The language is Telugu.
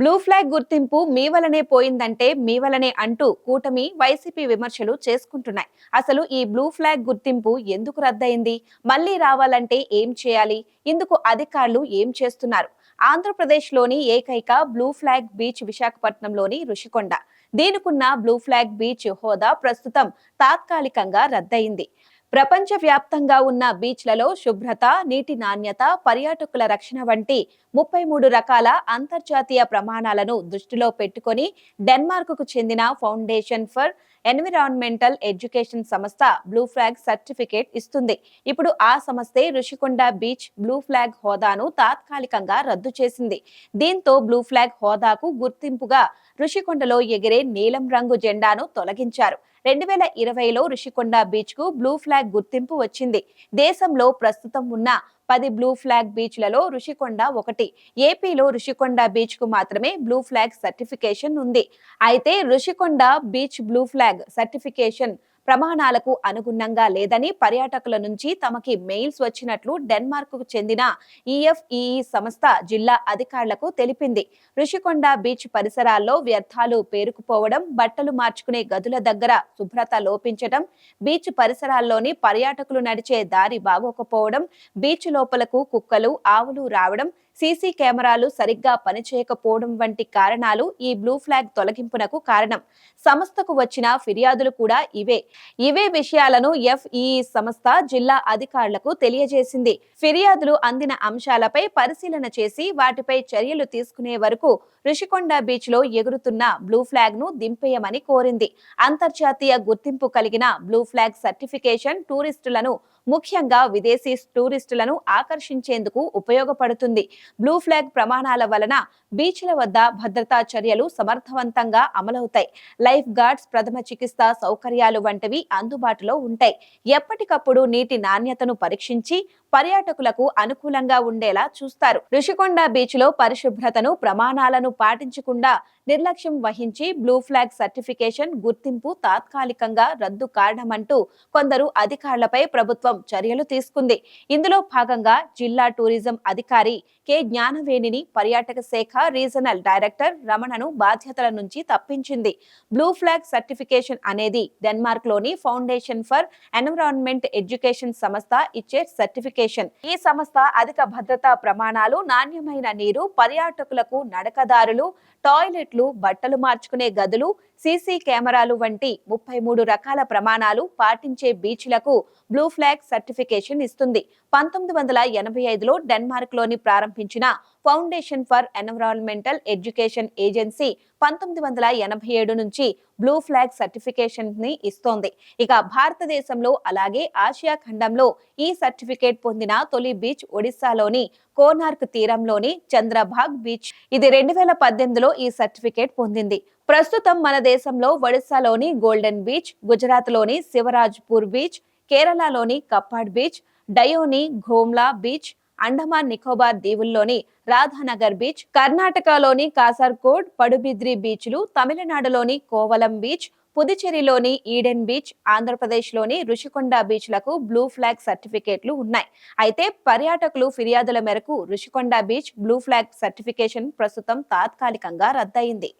బ్లూ ఫ్లాగ్ గుర్తింపు మీ వలనే పోయిందంటే మీ వలనే అంటూ కూటమి వైసీపీ విమర్శలు చేసుకుంటున్నాయి. అసలు ఈ బ్లూ ఫ్లాగ్ గుర్తింపు ఎందుకు రద్దయింది? మళ్ళీ రావాలంటే ఏం చేయాలి? ఇందుకు అధికారులు ఏం చేస్తున్నారు? ఆంధ్రప్రదేశ్లోని ఏకైక బ్లూ ఫ్లాగ్ బీచ్ విశాఖపట్నంలోని రుషికొండ. దీనికున్న బ్లూ ఫ్లాగ్ బీచ్ హోదా ప్రస్తుతం తాత్కాలికంగా రద్దయింది. ప్రపంచవ్యాప్తంగా ఉన్న బీచ్లలో శుభ్రత నీటి నాణ్యత పర్యాటకుల రక్షణ వంటి ముప్పై మూడు రకాల అంతర్జాతీయ ప్రమాణాలను దృష్టిలో పెట్టుకొని డెన్మార్క్కు చెందిన ఫౌండేషన్ ఫర్ ఎన్విరాన్మెంటల్ ఎడ్యుకేషన్ సంస్థ బ్లూ ఫ్లాగ్ సర్టిఫికేట్ ఇస్తుంది. ఇప్పుడు ఆ సంస్థే రుషికొండ బీచ్ బ్లూ ఫ్లాగ్ హోదాను తాత్కాలికంగా రద్దు చేసింది. దీంతో బ్లూ ఫ్లాగ్ హోదాకు గుర్తింపుగా రుషికొండలో ఎగిరే నీలం రంగు జెండాను తొలగించారు. రెండు వేల ఇరవైలో రుషికొండ బీచ్కు బ్లూ ఫ్లాగ్ గుర్తింపు వచ్చింది. దేశంలో ప్రస్తుతం ఉన్న పది బ్లూ ఫ్లాగ్ బీచ్లలో రుషికొండ ఒకటి. ఏపీలో రుషికొండ బీచ్కు మాత్రమే బ్లూ ఫ్లాగ్ సర్టిఫికేషన్ ఉంది. అయితే Rushikonda beach blue flag certification ప్రమాణాలకు అనుగుణంగా లేదని పర్యాటకుల నుంచి తమకి మెయిల్స్ వచ్చినట్లు డెన్మార్క్కు చెందిన ఈఎఫ్ఈఈ సంస్థ జిల్లా అధికారులకు తెలిపింది. ఋషికొండ బీచ్ పరిసరాల్లో వ్యర్థాలు పేరుకుపోవడం బట్టలు మార్చుకునే గదుల దగ్గర శుభ్రత లోపించడం బీచ్ పరిసరాల్లోని పర్యాటకులు నడిచే దారి బాగోకపోవడం బీచ్ లోపలకు కుక్కలు ఆవులు రావడం సీసీ కెమెరాలు సరిగ్గా పనిచేయకపోవడం వంటి కారణాలు ఈ బ్లూ ఫ్లాగ్ తొలగింపునకు కారణం. సంస్థకు వచ్చిన ఫిర్యాదులు కూడా ఇవే. ఇవే విషయాలను ఎఫ్ఈ సంస్థ జిల్లా అధికారులకు తెలియజేసింది. ఫిర్యాదులు అందిన అంశాలపై పరిశీలన చేసి వాటిపై చర్యలు తీసుకునే వరకు రుషికొండ బీచ్లో ఎగురుతున్న బ్లూ ఫ్లాగ్ను దింపేయమని కోరింది. అంతర్జాతీయ గుర్తింపు కలిగిన బ్లూ ఫ్లాగ్ సర్టిఫికేషన్ టూరిస్టులను ముఖ్యంగా విదేశీ టూరిస్టులను ఆకర్షించేందుకు ఉపయోగపడుతుంది. బ్లూ ఫ్లాగ్ ప్రమాణాల వలన బీచ్ల వద్ద భద్రతా చర్యలు సమర్థవంతంగా అమలవుతాయి. లైఫ్ గార్డ్స్ ప్రథమ చికిత్స సౌకర్యాలు వంటివి అందుబాటులో ఉంటాయి. ఎప్పటికప్పుడు నీటి నాణ్యతను పరీక్షించి పర్యాటకులకు అనుకూలంగా ఉండేలా చూస్తారు. ఋషికొండ బీచ్లో పరిశుభ్రతను ప్రమాణాలను పాటించకుండా నిర్లక్ష్యం వహించి బ్లూ ఫ్లాగ్ సర్టిఫికేషన్ గుర్తింపు తాత్కాలికంగా రద్దు కారణమంటూ కొందరు అధికారులపై ప్రభుత్వం చర్యలు తీసుకుంది. ఇందులో భాగంగా జిల్లా టూరిజం అధికారి కె. జ్ఞానవేణిని పర్యాటక శాఖ రీజనల్ డైరెక్టర్ రమణను బాధ్యతల నుంచి తప్పించింది. బ్లూ ఫ్లాగ్ సర్టిఫికేషన్ అనేది డెన్మార్క్లోని ఫౌండేషన్ ఫర్ ఎన్విరాన్మెంట్ ఎడ్యుకేషన్ సంస్థ ఇచ్చే సర్టిఫికేషన్ ఈ సంస్థ అధిక భద్రతా ప్రమాణాలు నాణ్యమైన నీరు పర్యాటకులకు నడకదారులు టాయిలెట్లు బట్టలు మార్చుకునే గదులు సీసీ కెమెరాలు వంటి ముప్పై మూడు రకాల ప్రమాణాలు పాటించే బీచ్లకు బ్లూ ఫ్లాగ్ సర్టిఫికేషన్ ఇస్తుంది. పంతొమ్మిది వందల ఎనభై ఐదులో డెన్మార్క్లోని ప్రారంభించిన foundation for environmental education agency పంతొమ్మిది వందల ఎనభై ఏడు నుంచి బ్లూ ఫ్లాగ్ సర్టిఫికేషన్ని ఇస్తోంది. ఇక భారతదేశంలో అలాగే ఆసియా ఖండంలో ఈ సర్టిఫికేట్ పొందిన తొలి బీచ్ ఒడిశాలోని కోనార్క్ తీరంలోని చంద్రభాగ్ బీచ్. ఇది రెండు వేల పద్దెనిమిదిలో ఈ సర్టిఫికేట్ పొందింది. ప్రస్తుతం మన దేశంలో ఒడిశాలోని గోల్డెన్ బీచ్ గుజరాత్లోని శివరాజ్పూర్ బీచ్ కేరళలోని కప్పాడ్ బీచ్ డయోని ఘోమ్లా బీచ్ అండమాన్ నికోబార్ దీవుల్లోని రాధానగర్ బీచ్ కర్ణాటకలోని కాసర్కోడ్ పడుబిద్రి బీచ్లు తమిళనాడులోని కోవలం బీచ్ పుదుచ్చేరిలోని ఈడెన్ బీచ్ ఆంధ్రప్రదేశ్లోని రుషికొండ బీచ్లకు బ్లూ ఫ్లాగ్ సర్టిఫికేట్లు ఉన్నాయి. అయితే పర్యాటకులు ఫిర్యాదుల మేరకు Rushikonda beach blue flag certification ప్రస్తుతం తాత్కాలికంగా రద్దయింది.